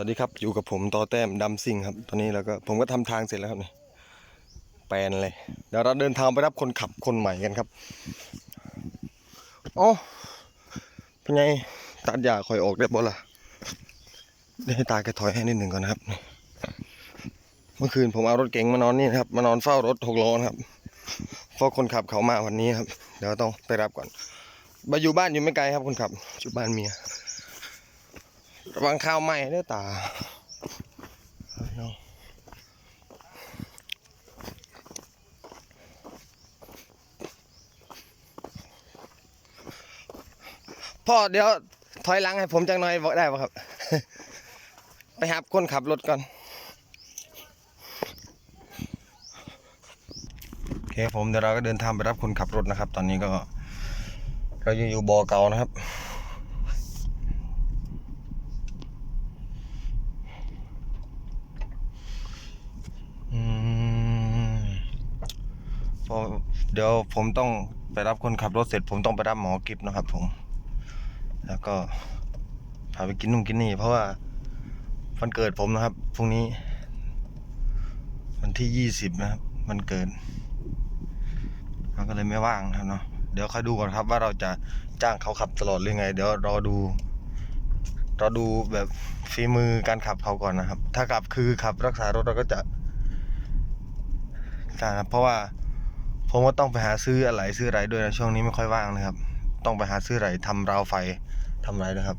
วัสดีครับอยู่กับผมต่อแต้มดำซิงครับ ตอนนี้เราก็ผมก็ทำทางเสร็จแล้วครับนี่แปลนเลยเดี๋ยวเราเดินทางไปรับคนขับคนใหม่กันครับอ๋อเป็นไงตัดยาคอยออกได้บ่ล่ะเดี๋ยวให้ตาแกถอยให้นิดหนึ่งก่อนนะครับ เมื่อคืนผมเอารถเก๋งมานอนนี่นะครับมานอนเฝ้ารถหกล้อครับเพราะคนขับเขามาวันนี้ครับ เดี๋ยวต้องไปรับก่อนมาอยู่บ้านอยู่ไม่ไกลครับคนขับอยู่บ้านเมีย ระวังข้าวไหม้เด้อตาเอาพี่น้องพ่อเดี๋ยวถอยหลังให้ผมจังหน่อยบอกได้ป่ะครับ ไปหาคนขับรถก่อนโอเคผมเดี๋ยวเราก็เดินทางไปรับคนขับรถนะครับ ตอนนี้ก็เรายังอยู่บอเก่านะครับ อืมพอ เดี๋ยวผมต้องไปรับคนขับรถเสร็จ ผมต้องไปรับหมอกิฟนะครับผม แล้วก็พาไปกินนุ่งกินนี่เพราะว่าวันเกิดผมนะครับพรุ่งนี้ วันที่ยี่สิบนะครับมันเกิดมันก็เลยไม่ว่างนะเนาะเดี๋ยวค่อยดูก่อนครับว่าเราจะจ้างเขาขับตลอดหรือไง เดี๋ยวรอดูรอดูแบบฝีมือการขับเขาก่อนนะครับ ถ้าขับคือขับรักษารถเราก็จะครับเพราะว่า ผมก็ต้องไปหาซื้ออะไรซื้ออะไรด้วยนะช่วงนี้ไม่ค่อยว่างนะครับ ต้องไปหาซื้ออะไรทำราวไฟทำอะไรนะครับ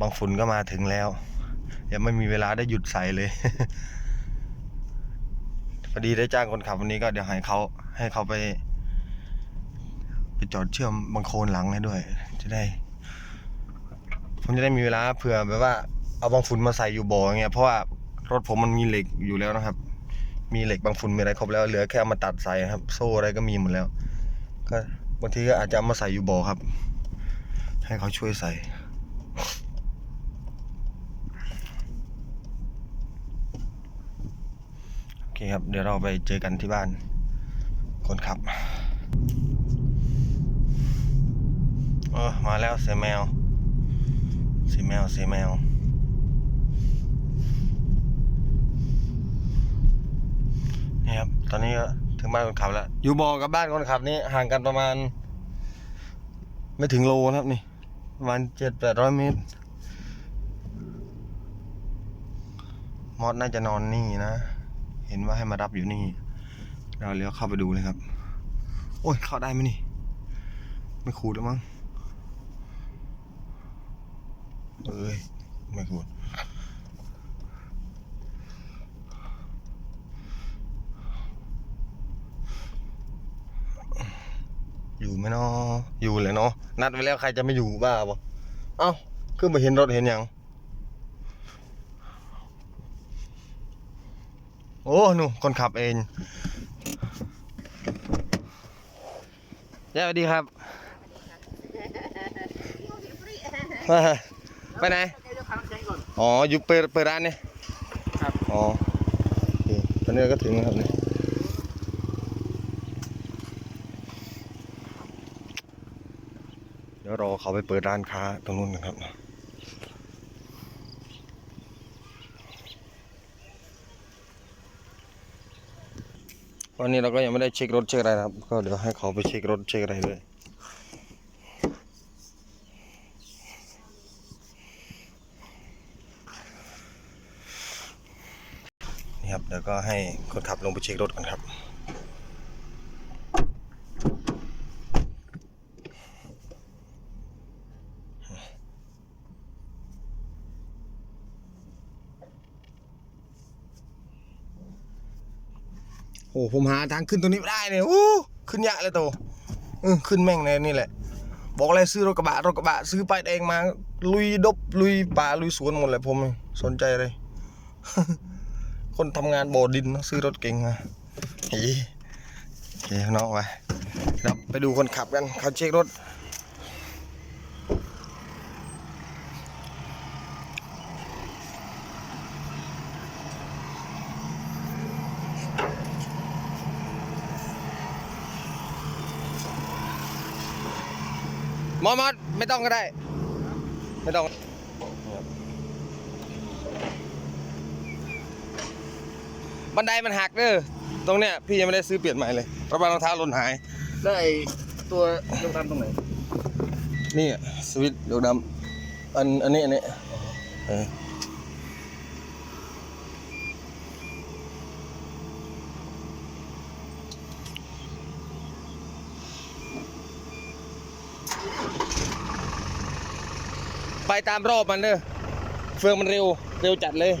บางฝุ่นก็มาถึงแล้วยังไม่มีเวลาได้หยุดใส่เลยพอดีได้จ้างคนขับวันนี้ก็เดี๋ยวให้เขาให้เขาไป ไปจอดเชื่อมบางโคลนหลังให้ด้วย จะได้ ผมจะได้มีเวลาเผื่อแบบว่าเอาบางฝุ่นมาใส่อยู่บ่ออย่างเงี้ยเพราะว่ารถผมมันมีเหล็กอยู่แล้วนะครับ มีเหล็กบางฝุ่นมีอะไรครบแล้วเหลือแค่เอามาตัดใส่ครับ โซ่อะไรก็มีหมดแล้ว ก็บางทีก็อาจจะเอามาใส่อยู่บ่อครับ ให้เขาช่วยใส่โอเคครับ เดี๋ยวเราไปเจอกันที่บ้าน คนขับเออมาแล้วเซแมวเซแมวเซแมว นี่ครับ ตอนนี้ก็ถึงบ้านคนขับแล้ว อยู่บ่อกับบ้านคนขับนี่ห่างกันประมาณ ไม่ถึงโลนะครับนี่ ประมาณเจ็ดแปดร้อยเมตร มอสน่าจะนอนนี่นะ เห็นว่าให้มารับอยู่นี่ เราเลี้ยวเข้าไปดูเลยครับ โอ้ย เข้าได้ไหมนี่ ไม่ขูดแล้วมั้งเอ้ย ไม่ขูด อยู่ไหมเนาะอยู่เลยเนาะนัดไว้แล้วใครจะไม่อยู่บ้าปะเอ้าขึ้นมาเห็นรถเห็นยังโอ้หนูคนขับเองย่าสวัสดีครับไปไหนอ๋ออยู่เปิดเปิดร้านเนี่ยครับอ๋อโอเคตอนนี้เราก็ถึงแล้วครับเนี่ย เขาไปเปิดร้านค้าตรงนู้นนะครับวันนี้เราก็ยังไม่ได้เช็ครถเช็คอะไรนะครับ ก็เดี๋ยวให้เขาไปเช็ครถเช็คอะไรเลยนี่ครับเดี๋ยวก็ให้คนขับลงไปเช็ครถกันครับ โอ้ผมหาทางขึ้นตรงนี้ไม่ได้เลยโอ้ขึ้นยากเลยโตเออขึ้นแม่งเลยนี่แหละ บอกอะไรซื้อรถกระบะรถกระบะซื้อไปเองมา ลุยดบลุยป่าลุยสวนหมดเลยผมสนใจเลย คนทำงานบ่อดินซื้อรถเก่งมาเฮ้ยโอ้ยน้องไปเราไปดูคนขับกันเขาเช็ครถ มอมอสไม่ต้องก็ได้ ไม่ต้องบันไดมันหักเด้อตรงเนี้ยพี่ยังไม่ได้ซื้อเปลี่ยนใหม่เลยระบายรองเท้าหล่นหาย แล้วไอ้ตัวลูกดำตรงไหน นี่สวิตช์ลูกดำอันอันนี้อันนี้เไปตามรอบมันเด้อเฟืองมันเร็ว เร็วจัดเลย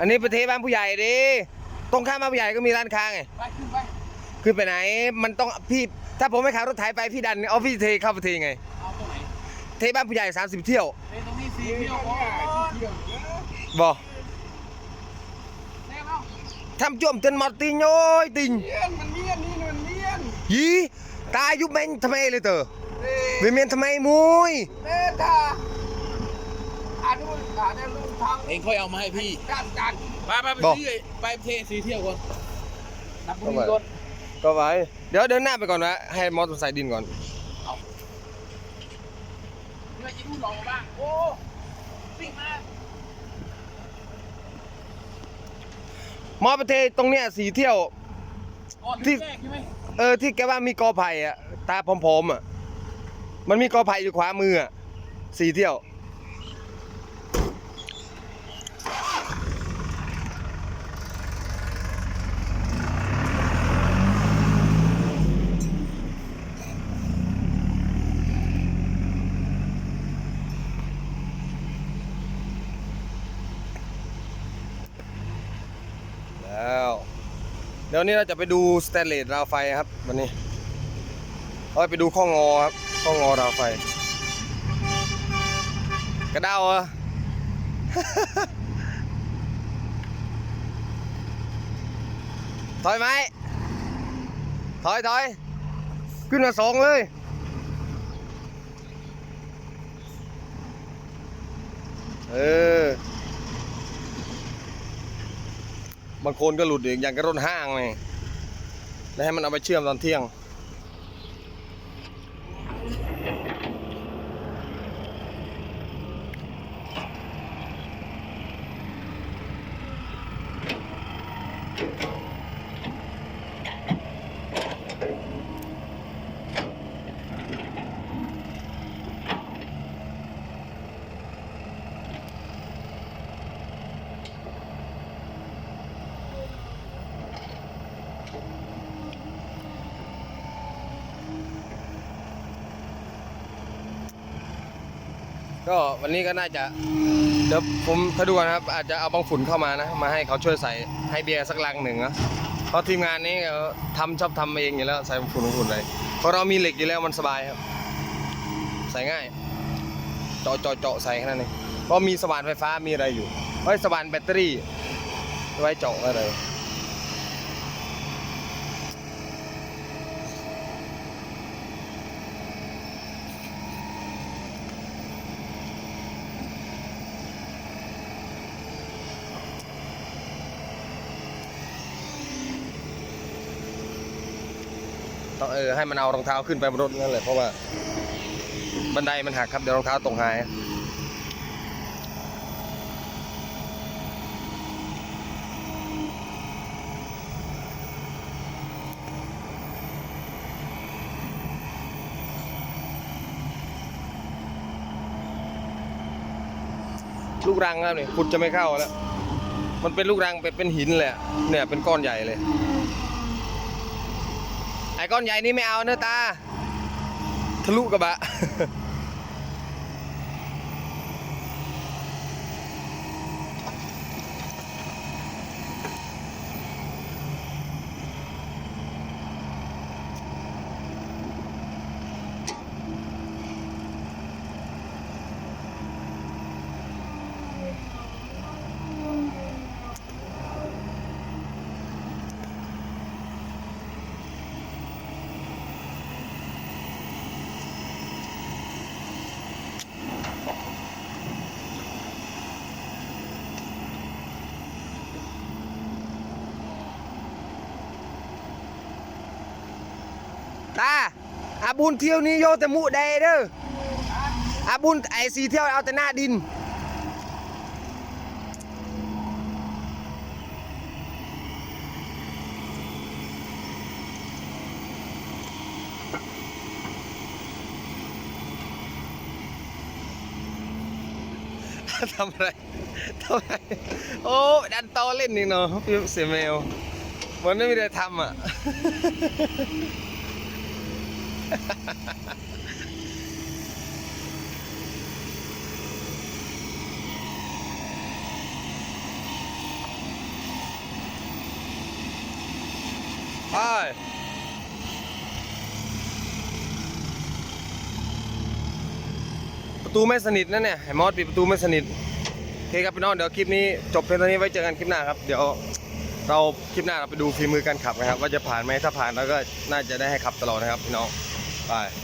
อันนี้ประเทศบ้านผู้ใหญ่ดิตรงข้ามบ้านผู้ใหญ่ก็มีร้านค้าไง ไปขึ้นไป คือไปไหน มันต้องพี่ ถ้าผมไม่ขับรถไถไปพี่ดันเอาพี่เทเข้าประเทศไง เอาตรงไหนเทบ้านผู้ใหญ่30 เที่ยวเอ้ยตรงนี้สี่เที่ยวก่อนบอแน่เนาะทำจ้วมเต้นมอติงโอ้ยติงเลียนมันเลียนนี่มันเลียนยีตายยุบเมนทำไมเลยเตอเอ้ยเวเมนทำไมมุยเน่ตาอ่านดูอ่านได้ลูกทางเองค่อยเอามาให้พี่จัดจัดไปไปไปซื้อไปเทสีเที่ยวก่อนนับบุรีรถ ก็ไว้ เดี๋ยวเดินหน้าไปก่อนนะ ให้มอเตอร์ไซค์ดินก่อนเพื่อจะดูหล่อบ้าง โอ้วิ่งมามอประเทศตรงเนี้ยสีเที่ยวก่อที่แรกใช่ไหมเออที่แกว่ามีกอไผ่อะตาผอมๆอะมันมีกอไผ่อยู่ขวามืออะสีเที่ยว เดี๋ยวนี้เราจะไปดูสแตนเลสราวไฟครับวันนี้เราไปดูข้องอครับข้องอราวไฟ กระเด้าเหรอถอยไหมถอยถอยขึ้นมาสองเลยเออ บางคนก็หลุดอีกอย่างกระร่นห้างไงแล้วให้มันเอาไปเชื่อมตอนเที่ยง ก็วันนี้ก็น่าจะเดี๋ยวผมถ้าดูกันครับ อาจจะเอาบางฝุ่นเข้ามานะ มาให้เขาช่วยใส่ให้เบียร์สักลังหนึ่งนะเพราะทีมงานนี้เขาทำชอบทำเองอยู่แล้วใส่บางฝุ่นบางฝุ่นเลยเพราะเรามีเหล็กอยู่แล้วมันสบายครับ ใส่ง่ายเจาะเจาะเจาะใส่แค่นั้นเองเพราะมีสว่านไฟฟ้ามีอะไรอยู่ไว้สว่านแบตเตอรี่ไว้เจาะอะไร ต้องเออให้มันเอารองเท้าขึ้นไปบนรถนั่นแหละเพราะว่า บันไดมันหักครับเดี๋ยวรองเท้าตกหายลูกรังครับนี่ขุดจะไม่เข้าแล้ว มันเป็นลูกรังเป็นเป็นหินเละ เนี่ยเป็นก้อนใหญ่เลย ก้อนใหญ่นี่ไม่เอาเนื้อะตา ทะลุกระบะ เอาบุญเที่ยวนี้โยแต่มุแดเด้ออาบุญไอสีเที่ยวเอาแต่หน้าดินทำอะไรทำอะไร โอ้ดันโตเล่นนี่เนาะพี่เสียเมลมันไม่มีอะไรทำอะ ไปประตูไม่สนิทนะเนี่ยไอ้มอสปิดประตูไม่สนิทโอเคครับพี่น้องเดี๋ยวคลิปนี้จบเพียงเท่านี้ไว้เจอกันคลิปหน้าครับ เดี๋ยวเราคลิปหน้าเราไปดูฝีมือการขับนะครับ ว่าจะผ่านไหมถ้าผ่านเราก็น่าจะได้ให้ขับตลอดนะครับพี่น้อง ไป